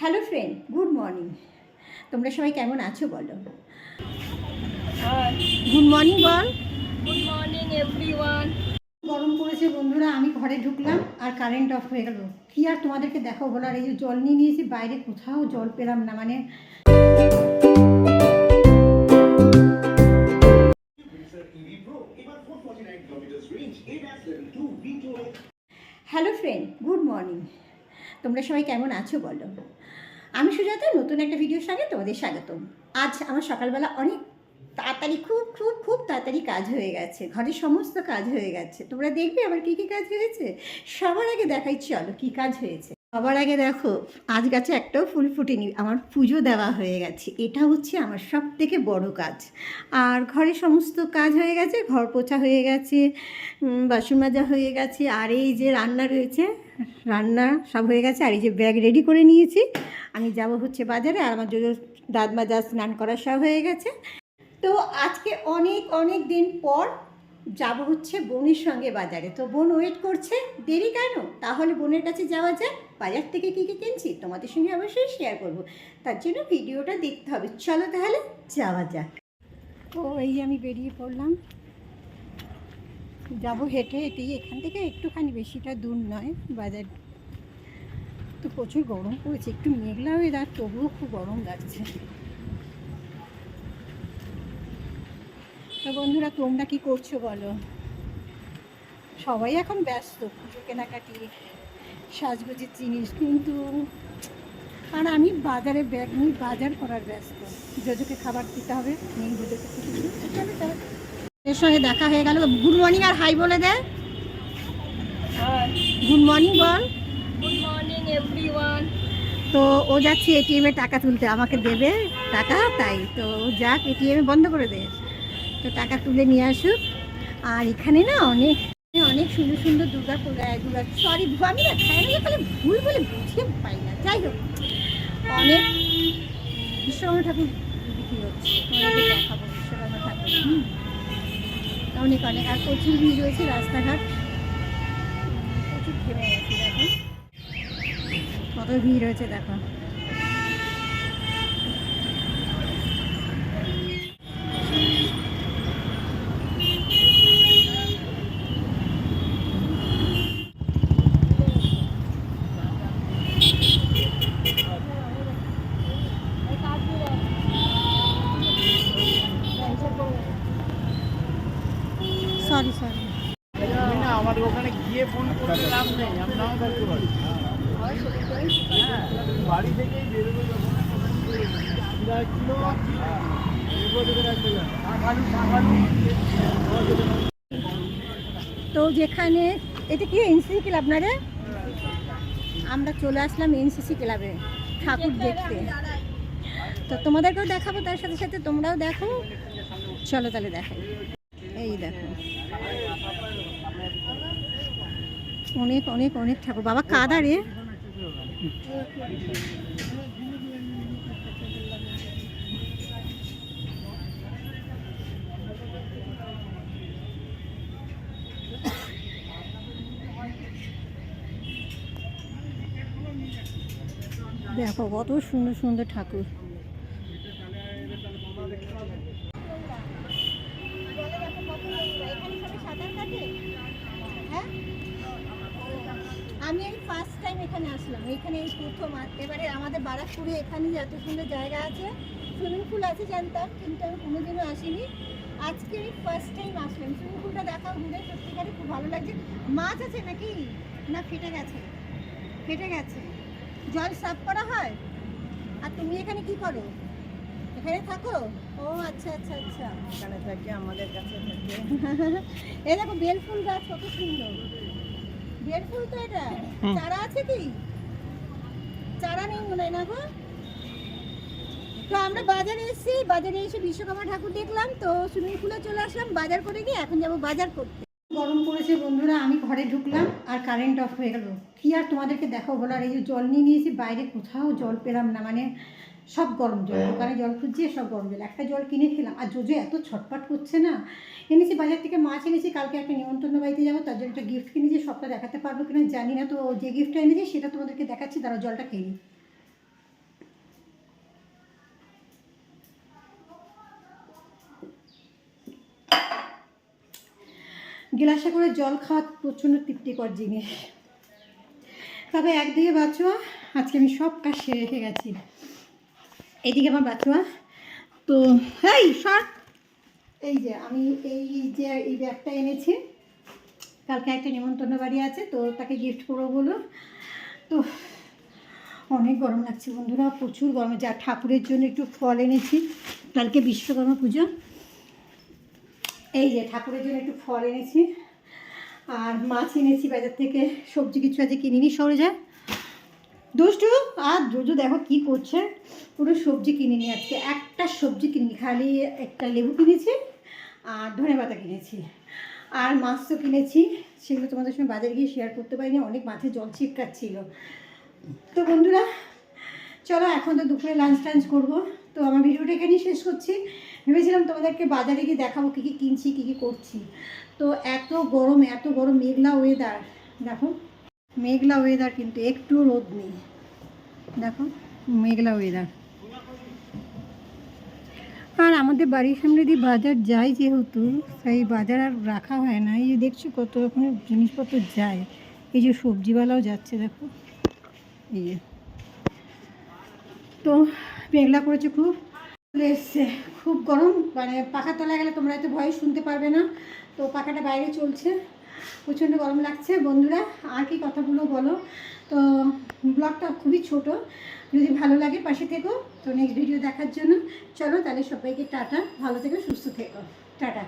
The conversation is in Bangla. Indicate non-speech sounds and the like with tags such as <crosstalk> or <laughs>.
হ্যালো ফ্রেন্ড গুড মর্নিং তোমরা সবাই কেমন আছো বলো? গুড মর্নিং বল। গুড মর্নিং এভরিওয়ান গরম পড়েছে বন্ধুরা আমি ঘরে ঢুকলাম আর কারেন্ট অফ হয়ে গেল। কি আর তোমাদেরকে দেখাবো বলো? আর এই যে জল নিয়ে নিয়েছি বাইরে কোথাও জল পেলাম না মানে। হ্যালো ফ্রেন্ড গুড মর্নিং তোমরা সবাই কেমন আছো বলো? আমি সুজাতা, নতুন একটা ভিডিওর সঙ্গে তোমাদের স্বাগতম। আজ আমার সকালবেলা অনেক তাড়াতাড়ি, খুব খুব খুব তাড়াতাড়ি কাজ হয়ে গেছে। ঘরের সমস্ত কাজ হয়ে গেছে। তোমরা দেখবে আমার কী কী কাজ হয়েছে? সবার আগে দেখাই, চলো কী কাজ হয়েছে। সবার আগে দেখো, আজ গাছে একটাও ফুল ফুটেনি, আমার পুজো দেওয়া হয়ে গেছে। এটা হচ্ছে আমার সব থেকে বড় কাজ। আর ঘরে সমস্ত কাজ হয়ে গেছে, ঘর পোছা হয়ে গেছে বাসন মাজা হয়ে গেছে, আর এই যে রান্না রয়েছে রান্না সব হয়ে গেছে আর এই যে ব্যাগ রেডি করে নিয়েছি। আমি যাব হচ্ছে বাজারে আর আমার জন্য দাঁত মাজা স্নান করা সব হয়ে গেছে। তো আজকে অনেক অনেক দিন পর যাব হচ্ছে বোনের সঙ্গে বাজারে। তো বোন ওয়েট করছে। দেরি কেন? তাহলে বোনের কাছে যাওয়া যায় বাজার থেকে কী কী কিনছি তোমাদের সঙ্গে অবশ্যই শেয়ার করব। তার জন্য ভিডিওটা দেখতে হবে। চলো তাহলে যাওয়া যাক। তো এই যে আমি বেরিয়ে পড়লাম। যাব হেঁটে হেঁটেই এখান থেকে একটুখানি বেশিটা দূর নয়, বাজার। তো প্রচুর গরম পড়েছে, একটু মেঘলা হয়ে দাঁড় তবুও খুব গরম লাগছে। তো বন্ধুরা, তোমরা কি করছ বলো? সবাই এখন ব্যস্ত, পুজো কেনাকাটি সাজগোজের জিনিস কিন্তু। আর আমি বাজারে ব্যাগ নিয়ে বাজার করার ব্যস্ত। যোজোকে খাবার দিতে হবে দুটোকে চলো চলো এর সঙ্গে দেখা হয়ে গেল। গুড মর্নিং আর হাই বলে দে। গুড মর্নিং বল। Good morning everyone. তো ও যাচ্ছে এটিএমে টাকা তুলতে আমাকে দেবে টাকা তাই। তো যাক এটিএমে বন্ধ করে দে। তো টাকা তুলে নিয়ে আসুক। আর এখানে না অনেক অনেক সুন্দর সুন্দর দুর্গা পূজা দুর্গা সরি আমি না খাই না খালি ভুল বলে বুঝে পাই না। যাই হোক অনেক বিশ্বকর্মা ঠাকুর বিক্রি হচ্ছে। দেখাবো বিশ্বকর্মা ঠাকুর। অনেক অনেক আর প্রচুর ভিড় রয়েছে রাস্তাঘাট। প্রচুর থেমে গেছে দেখো। কত ভিড় রয়েছে দেখো। সরি সরি না আমার ওখানে গিয়ে ফোন করতে লাভ নেই আমি নাও ধরতে পারি। হ্যাঁ, বাড়ি থেকেই বেরোবে তো যেখানে এটা কি এনসিসি ক্লাব না রে? আমরা চলে আসলাম এনসিসি ক্লাবে ঠাকুর দেখতে। তো তোমাদেরকেও দেখাবো তার সাথে সাথে তোমরাও দেখো। চলো তাহলে দেখাই। এই দেখো। অনেক অনেক অনেক ঠাকুর। বাবা কাদা রে। দেখো কত সুন্দর সুন্দর ঠাকুর। আমি এই ফার্স্ট টাইম এখানে আসলাম। এখানে এই প্রথম এবারে আমাদের বারাকপুরে এখানে এত সুন্দর জায়গা আছে। সুইমিং পুল আছে জানতাম কিন্তু আমি কোনোদিনও আসিনি। আজকে এই ফার্স্ট টাইম আসলাম। সুইমিং পুলটা দেখা ঘুরে সত্যিকারে খুব ভালো লাগছে। মাছ আছে নাকি? না ফেটে গেছে। ফেটে গেছে। জল সাফ করা হয়? আর তুমি এখানে কি করো? এখানে থাকো? ও আচ্ছা আচ্ছা আচ্ছা। এখানে থাকে আমাদের কাছে থাকে। <laughs> এই দেখো বেল ফুল গাছ কত সুন্দর। বেল ফুল তো এটা। চারা আছে কি? চারা নেই মনে হয় না গো? তো আমরা বাজারে এসেছি বাজারে এসে বিশ্বকর্মা ঠাকুর দেখলাম তো সুইমিং পুলে চলে আসলাম বাজার করে গিয়ে এখন যাব বাজার করতে। গরম পড়েছে বন্ধুরা আমি ঘরে ঢুকলাম আর কারেন্ট অফ হয়ে গেল। কি আর তোমাদেরকে দেখাবো বলার এই যে জল নিয়ে নিয়েছি বাইরে কোথাও জল পেলাম না মানে সব গরম জল হ্যাঁ। দোকানে জল খুঁজছে সব গরম জল। একটা জল কিনে খেলাম আর জোজো এত ছটপট করছে না। এনেছি বাজার থেকে মাছ এনেছি কালকে একটা নিমন্ত্রণ বাড়িতে যাব তার জন্য একটা গিফট কিনেছি সবটা দেখাতে পারব কিনা জানি না তো যে গিফটটা এনেছি সেটা তোমাদেরকে দেখাচ্ছি তারা জলটা খেয়ে নি গিলাসে করে জল খাওয়া প্রচণ্ড তৃপ্তিকর জিনিস। তবে একদিকে বাঁচোয়া আজকে আমি সব কাজ সেরে রেখে গেছি। এইদিকে আমার বাচ্চা। তো এই সর। এই যে, আমি এই যে এই ব্যাগটা এনেছি। কালকে একটা নিমন্ত্রণ বাড়ি আছে, তো তাকে গিফট করব বলো। তো, অনেক গরম লাগছে বন্ধুরা, প্রচুর গরম। যা ঠাকুরের জন্য একটু ফল এনেছি। কালকে বিশ্বকর্মা পুজো। এই যে, ঠাকুরের জন্য একটু ফল এনেছি। আর মাছ এনেছি বাজার থেকে। সবজি কিছু আছে কিনিনি সরে যায় দুষ্টু, আর দুজু দেখো কি করছে। পুরো সবজি কিনিনি আজকে। একটা সবজি কিনিনি, খালি একটা লেবু কিনেছি আর ধনে পাতা কিনেছি। আর মাছ তো কিনেছি। সেগুলো তোমাদের সঙ্গে বাজারে গিয়ে শেয়ার করতে পারিনি, অনেক মাছে জল ছিটকাচ্ছিল তো বন্ধুরা, চলো এখন তো দুপুরে লাঞ্চ টাঞ্চ করব। তো আমার ভিডিওটা এখানেই শেষ করছি। ভেবেছিলাম তোমাদেরকে বাজারে গিয়ে দেখাবো কী কী কিনছি, কী কী করছি। তো এত গরম এত গরম মেঘলা ওয়েদার দেখো মেঘলা ওয়েদার কিন্তু একটু রোদ নেই। দেখো, মেঘলা ওয়েদার আর আমাদের বাড়ির সামনে দিয়ে বাজার যায় যেহেতু সেই বাজার আর রাখা হয় না। এই যে দেখছ কত রকমের জিনিসপত্র যায়। এই যে সবজিওয়ালাও যাচ্ছে, দেখো। এই যে। তো মেঘলা করেছে খুব। এসছে। খুব গরম। মানে পাখার তলায় গেলে তোমরা হয়তো ভয় শুনতে পারবে না। তো পাখাটা বাইরে চলছে। প্রচণ্ড গরম লাগছে। বন্ধুরা, আর কি কথাগুলো বলো? তো ব্লগটা খুবই ছোট। যদি ভালো লাগে পাশে থেকো। তো নেক্সট ভিডিও দেখার জন্য। চলো তাহলে সবাইকে টাটা। ভালো থেকো, সুস্থ থেকো। টাটা।